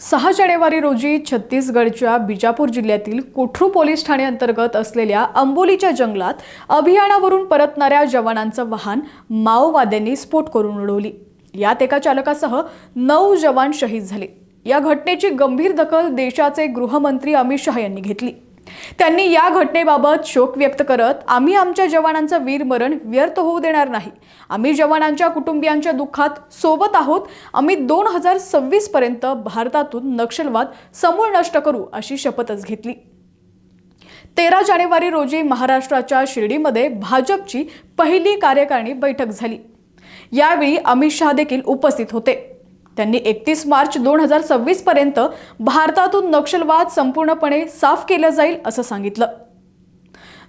सहा जानेवारी रोजी छत्तीसगडच्या बिजापूर जिल्ह्यातील कोठरू पोलीस ठाणे अंतर्गत असलेल्या अंबोलीच्या जंगलात अभियानावरून परतणाऱ्या जवानांचं वाहन माओवाद्यांनी स्फोट करून उडवली. यात एका चालकासह नऊ जवान शहीद झाले. या घटनेची गंभीर दखल देशाचे गृहमंत्री अमित शहा यांनी घेतली. त्यांनी या घटनेबाबत शोक व्यक्त करत आम्ही आमच्या जवानांचं वीरमरण व्यर्थ होऊ देणार नाही. आम्ही जवानांच्या कुटुंबियांच्या दुःखात सोबत आहोत. आम्ही दोन हजार सव्वीस पर्यंत भारतातून नक्षलवाद समूळ नष्ट करू अशी शपथच घेतली. तेरा जानेवारी रोजी महाराष्ट्राच्या शिर्डीमध्ये भाजपची पहिली कार्यकारिणी बैठक झाली. यावेळी अमित शहा देखील उपस्थित होते. त्यांनी एकतीस मार्च दोन हजार सव्वीस पर्यंत भारतातून नक्षलवाद संपूर्णपणे साफ केलं जाईल असं सांगितलं.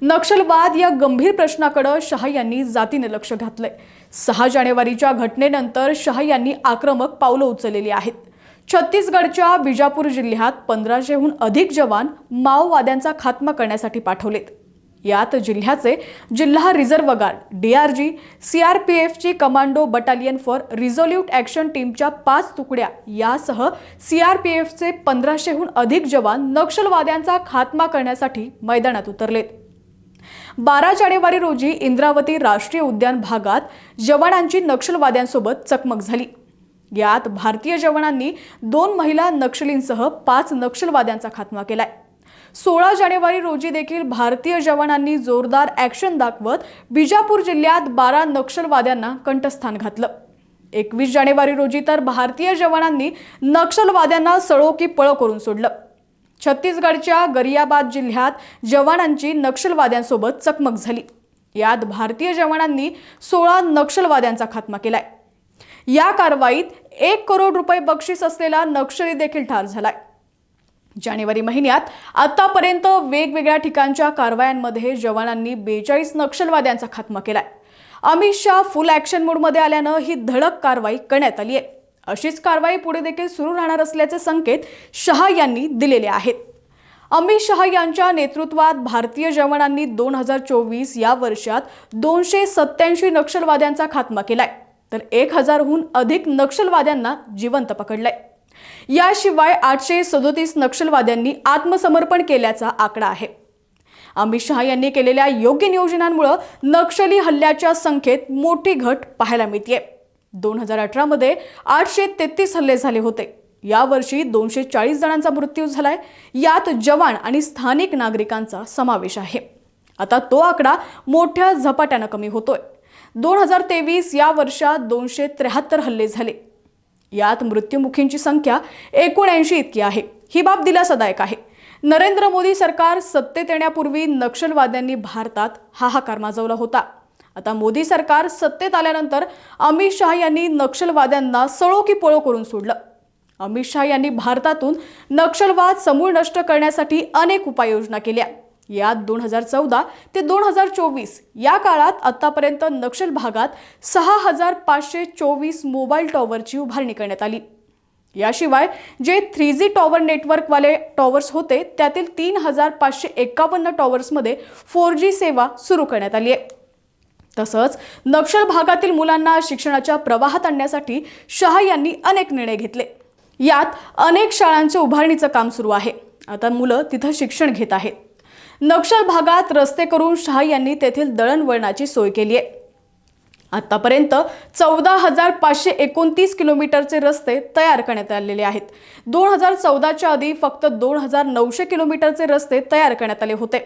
नक्षलवाद या गंभीर प्रश्नाकडं शहा यांनी जातीने लक्ष घातलंय. सहा जानेवारीच्या घटनेनंतर शहा यांनी आक्रमक पावलं उचललेली आहेत. छत्तीसगडच्या बिजापूर जिल्ह्यात पंधराशेहून अधिक जवान माओवाद्यांचा खात्मा करण्यासाठी पाठवलेत. यात जिल्ह्याचे जिल्हा reserve guard DRG सीआरपीएफची commando battalion for resolute action टीमच्या पाच तुकड्या यासह सीआरपीएफचे पंधराशेहून अधिक जवान नक्षलवाद्यांचा खात्मा करण्यासाठी मैदानात उतरलेत. बारा जानेवारी रोजी इंद्रावती राष्ट्रीय उद्यान भागात जवानांची नक्षलवाद्यांसोबत चकमक झाली. यात भारतीय जवानांनी दोन महिला नक्षलींसह पाच नक्षलवाद्यांचा खात्मा केलाय. सोळा जानेवारी रोजी देखील भारतीय जवानांनी जोरदार ॲक्शन दाखवत बिजापूर जिल्ह्यात बारा नक्षलवाद्यांना कंठस्थान घातलं. एकवीस जानेवारी रोजी तर भारतीय जवानांनी नक्षलवाद्यांना सळो की करून सोडलं. छत्तीसगडच्या गरियाबाद जिल्ह्यात जवानांची नक्षलवाद्यांसोबत चकमक झाली. यात भारतीय जवानांनी सोळा नक्षलवाद्यांचा खात्मा केलाय. या कारवाईत एक करोड रुपये बक्षीस असलेला नक्षली देखील ठार झालाय. जानेवारी महिन्यात आतापर्यंत वेगवेगळ्या ठिकाणच्या कारवायांमध्ये जवानांनी बेचाळीस नक्षलवाद्यांचा खात्मा केलाय. अमित शहा फुल ॲक्शन मोडमध्ये आल्यानं ही धडक कारवाई करण्यात आली आहे. अशीच कारवाई पुढे देखील सुरू राहणार असल्याचे संकेत शहा यांनी दिलेले आहेत. अमित शहा यांच्या नेतृत्वात भारतीय जवानांनी दोन हजार चोवीस या वर्षात दोनशे सत्याऐंशी नक्षलवाद्यांचा खात्मा केलाय. तर एक हजारहून अधिक नक्षलवाद्यांना जिवंत पकडलंय. याशिवाय आठशे सदोतीस नक्षलवाद्यांनी आत्मसमर्पण केल्याचा आकडा आहे. अमित शहा यांनी केलेल्या योग्य नियोजनांमुळे नक्षली हल्ल्याच्या संख्येत मोठी घट पाहायला मिळते दोन हजार अठरामध्ये आठशे तेहतीस हल्ले झाले होते. यावर्षी दोनशे चाळीस जणांचा मृत्यू झालाय. यात जवान आणि स्थानिक नागरिकांचा समावेश आहे. आता तो आकडा मोठ्या झपाट्यानं कमी होतोय. दोन हजार तेवीस या वर्षात दोनशे त्र्याहत्तर हल्ले झाले. यात मृत्युमुखींची संख्या एकोणऐंशी इतकी आहे. ही बाब दिलासादायक आहे. नरेंद्र मोदी सरकार सत्तेत येण्यापूर्वी नक्षलवाद्यांनी भारतात हाहाकार माजवला होता. आता मोदी सरकार सत्तेत आल्यानंतर अमित शहा यांनी नक्षलवाद्यांना सळो की पळो करून सोडलं. अमित शहा यांनी भारतातून नक्षलवाद समूळ नष्ट करण्यासाठी अनेक उपाययोजना केल्या. यात दोन हजार चौदा ते दोन हजार चोवीस या काळात आतापर्यंत नक्षल भागात सहा हजार पाचशे चोवीस मोबाईल टॉवरची उभारणी करण्यात आली. याशिवाय जे थ्री जी टॉवर नेटवर्कवाले टॉवर्स होते त्यातील तीन हजार पाचशे एकावन्न टॉवर्समध्ये फोर जी सेवा सुरू करण्यात आली आहे. तसंच नक्षल भागातील मुलांना शिक्षणाच्या प्रवाहात आणण्यासाठी शहा यांनी अनेक निर्णय घेतले. यात अनेक शाळांच्या उभारणीचं काम सुरू आहे. आता मुलं तिथं शिक्षण घेत आहेत. नक्षल भागात रस्ते करून शहा यांनी तेथील दळणवळणाची सोय केली आहे. आतापर्यंत चौदा हजार पाचशे एकोणतीस किलोमीटरचे रस्ते तयार करण्यात आलेले आहेत. दोन हजार चौदाच्या आधी फक्त दोन हजार नऊशे किलोमीटरचे रस्ते तयार करण्यात आले होते.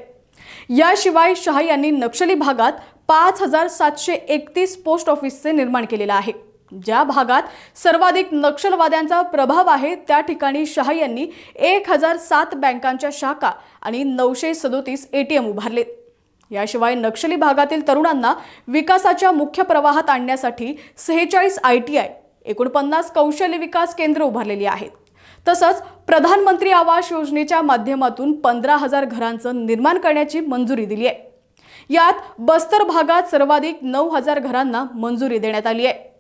याशिवाय शहा यांनी नक्षली भागात पाच हजार सातशे एकतीस पोस्ट ऑफिसचे निर्माण केलेलं आहे. ज्या भागात सर्वाधिक नक्षलवाद्यांचा प्रभाव आहे त्या ठिकाणी शहा यांनी एक हजार सात बँकांच्या शाखा आणि नऊशे सदोतीस एटीएम उभारलेत. याशिवाय नक्षली भागातील तरुणांना विकासाच्या मुख्य प्रवाहात आणण्यासाठी सेहेचाळीस आय टी आय एकोणपन्नास कौशल्य विकास केंद्र उभारलेली आहेत. तसंच प्रधानमंत्री आवास योजनेच्या माध्यमातून पंधरा हजार घरांचं निर्माण करण्याची मंजुरी दिली आहे यात बस्तर भागात सर्वाधिक नऊ हजार घरांना मंजुरी देण्यात आली आहे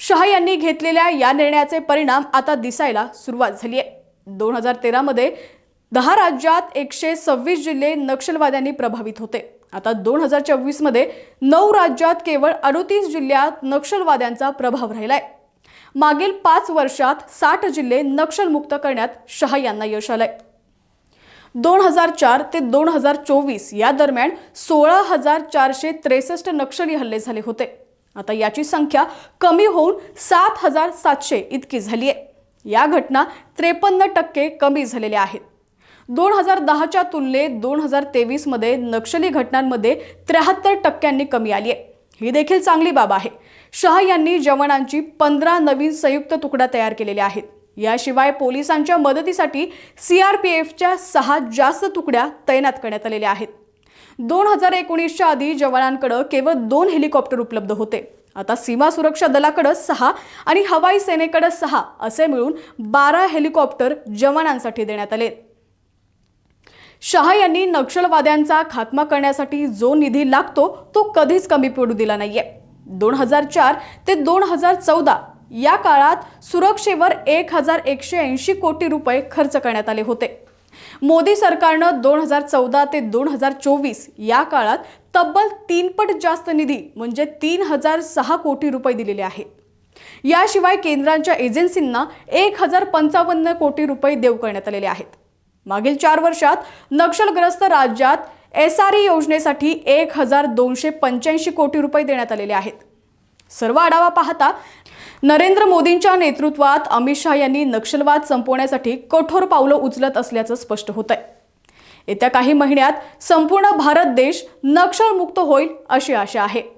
शहा यांनी घेतलेल्या या निर्णयाचे परिणाम आता दिसायला सुरुवात झाली आहे दोन हजार तेरामध्ये दहा राज्यात एकशे सव्वीस जिल्हे नक्षलवाद्यांनी प्रभावित होते. आता दोन हजार चोवीसमध्ये नऊ राज्यात केवळ अडोतीस जिल्ह्यात नक्षलवाद्यांचा प्रभाव राहिलाय. मागील पाच वर्षात साठ जिल्हे नक्षलमुक्त करण्यात शहा यांना यश आलंय. दोन हजार चार ते दोन हजार चोवीस या दरम्यान सोळा हजार चारशे त्रेसष्ट नक्षली हल्ले झाले होते. आता याची संख्या कमी होऊन सात हजार सातशे इतकी झाली आहे या घटना त्रेपन्न टक्के कमी झालेल्या आहेत. दोन हजार दहाच्या तुलनेत दोन हजार तेवीसमध्ये नक्षली घटनांमध्ये त्र्याहत्तर टक्क्यांनी कमी आली आहे ही देखील चांगली बाब आहे. शहा यांनी जवानांची पंधरा नवीन संयुक्त तुकड्या तयार केलेल्या आहेत. याशिवाय पोलिसांच्या मदतीसाठी सी आर पी एफच्या सहा जास्त तुकड्या तैनात करण्यात आलेल्या आहेत. दोन हजार एकोणीसच्या आधी जवानांकडे केवळ दोन हेलिकॉप्टर उपलब्ध होते. आता सीमा सुरक्षा दलाकडे सहा आणि हवाई सेनेकडे सहा असे मिळून बारा हेलिकॉप्टर जवानांसाठी देण्यात आले शहा यांनी नक्षलवाद्यांचा खात्मा करण्यासाठी जो निधी लागतो तो कधीच कमी पडू दिला नाहीये. दोन हजार चार ते दोन हजार चौदा या काळात सुरक्षेवर एक हजार एकशे ऐंशी कोटी रुपये खर्च करण्यात आले होते. मोदी सरकारनं दोन हजार चौदा ते दोन हजार चोवीस या काळात तब्बल तीनपट जास्त निधी म्हणजे तीन हजार सहा कोटी रुपये दिलेले आहेत. याशिवाय केंद्रांच्या एजन्सींना एक हजार पंचावन्न कोटी रुपये देऊ करण्यात आलेले आहेत. मागील चार वर्षात नक्षलग्रस्त राज्यात एस आर ई योजनेसाठी एक हजार दोनशे पंच्याऐंशी कोटी रुपये देण्यात आलेले आहेत. सर्व आढावा पाहता नरेंद्र मोदींच्या नेतृत्वात अमित शहा यांनी नक्षलवाद संपवण्यासाठी कठोर पावलं उचलत असल्याचं स्पष्ट होत आहे येत्या काही महिन्यात संपूर्ण भारत देश नक्षलमुक्त होईल अशी आशा आहे.